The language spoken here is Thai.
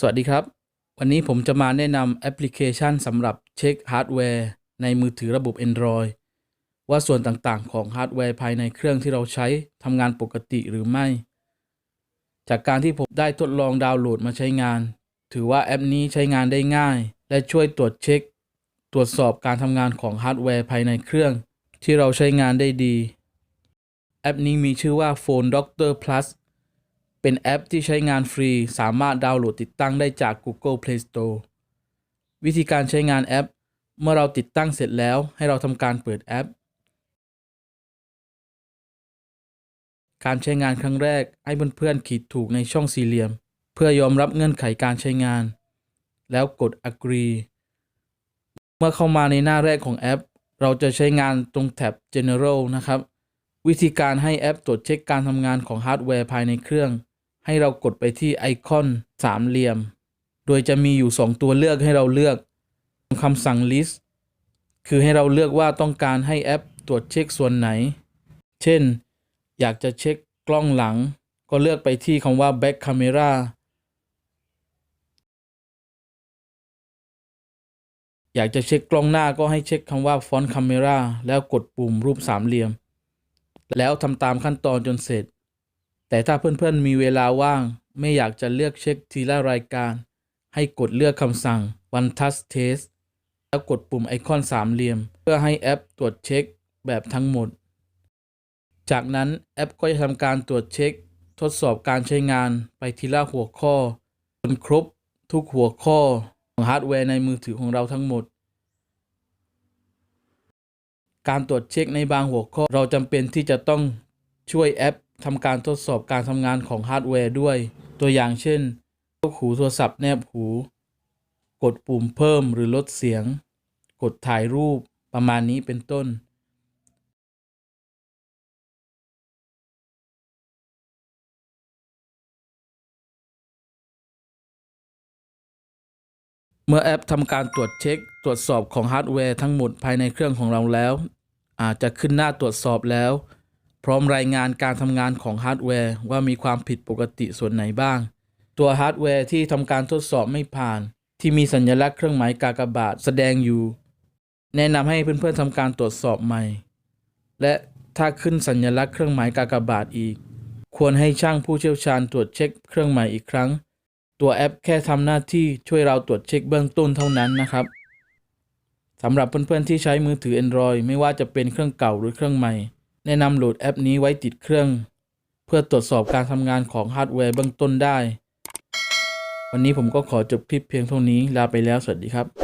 สวัสดีครับ วันนี้ผมจะมาแนะนำแอปพลิเคชันสำหรับเช็คฮาร์ดแวร์ในมือถือระบบ Android ว่าส่วนต่างๆ ของฮาร์ดแวร์ภายในเครื่องที่เราใช้ทำงานปกติหรือไม่ จากการที่ผมได้ทดลองดาวน์โหลดมาใช้งาน ถือว่าแอปนี้ใช้งานได้ง่าย และช่วยตรวจเช็ค ตรวจสอบการทำงานของฮาร์ดแวร์ภายในเครื่อง ที่เราใช้งานได้ดี แอปนี้มีชื่อว่า Phone Doctor Plus เป็นแอปที่ใช้งานฟรี สามารถดาวน์โหลดติดตั้งได้จาก Google Play Store วิธีการใช้งานแอป เมื่อเราติดตั้งเสร็จแล้วให้เราทำการเปิดแอป การใช้งานครั้งแรกให้เพื่อนๆขีดถูกในช่องสี่เหลี่ยม เพื่อยอมรับเงื่อนไขการใช้งาน แล้วกด agree เมื่อเข้ามาในหน้าแรกของแอป เราจะใช้งานตรงแท็บ general นะครับวิธีการให้แอปตรวจเช็คการทำงานของฮาร์ดแวร์ภายในเครื่อง ให้เรากดไปที่ไอคอนสามเหลี่ยม โดยจะมีอยู่ 2 ตัวเลือกให้เราเลือกคำสั่ง list คือให้เราเลือกว่าต้องการให้แอปตรวจเช็คส่วนไหน เช่น อยากจะเช็คกล้องหลัง ก็เลือกไปที่คำว่า back camera อยากจะเช็คกล้องหน้าก็ให้เช็คคำว่า front camera แล้วกดปุ่มรูปสามเหลี่ยม แล้วทำตามขั้นตอนจนเสร็จ แต่ถ้าเพื่อนๆมีเวลาว่าง ไม่อยากจะเลือกเช็คทีละรายการ ให้กดเลือกคำสั่ง one touch test แล้วกดปุ่มไอคอนสามเหลี่ยม เพื่อให้แอปตรวจเช็คแบบทั้งหมด จากนั้นแอปก็จะทำการตรวจเช็ค ทดสอบการใช้งานไปทีละหัวข้อจนครบทุกหัวข้อของฮาร์ดแวร์ในมือถือของเราทั้งหมด การตรวจเช็คในบางหัวข้อเราจำเป็นที่จะต้องช่วยแอป ทำการทดสอบการทำงานของฮาร์ดแวร์ด้วย ตัวอย่างเช่นยกหูโทรศัพท์แนบหู กดปุ่มเพิ่มหรือลดเสียง กดถ่ายรูปประมาณนี้เป็นต้น เมื่อแอปทำการตรวจเช็ค ตรวจสอบของฮาร์ดแวร์ทั้งหมดภายในเครื่องของเราแล้ว อาจจะขึ้นหน้าตรวจสอบแล้ว ร้อมรายงานการทำงานของฮาร์ดแวร์ว่ามีความผิดปกติส่วนไหนบ้าง ตัวฮาร์ดแวร์ที่ทำการทดสอบไม่ผ่าน ที่มีสัญลักษณ์เครื่องหมายกากบาทแสดงอยู่ แนะนำให้เพื่อนๆทำการตรวจสอบใหม่ และถ้าขึ้นสัญลักษณ์เครื่องหมายกากบาทอีก ควรให้ช่างผู้เชี่ยวชาญตรวจเช็คเครื่องหมายอีกครั้ง ตัวแอปแค่ทำหน้าที่ช่วยเราตรวจเช็คเบื้องต้นเท่านั้นนะครับสำหรับเพื่อนๆที่ใช้มือถือ Android ไม่ว่าจะเป็นเครื่องเก่าหรือเครื่องใหม่ แนะนำโหลดแอปนี้ไว้ติดเครื่อง เพื่อตรวจสอบการทำงานของฮาร์ดแวร์เบื้องต้นได้ วันนี้ผมก็ขอจบคลิปเพียงเท่านี้ลาไปแล้วสวัสดีครับ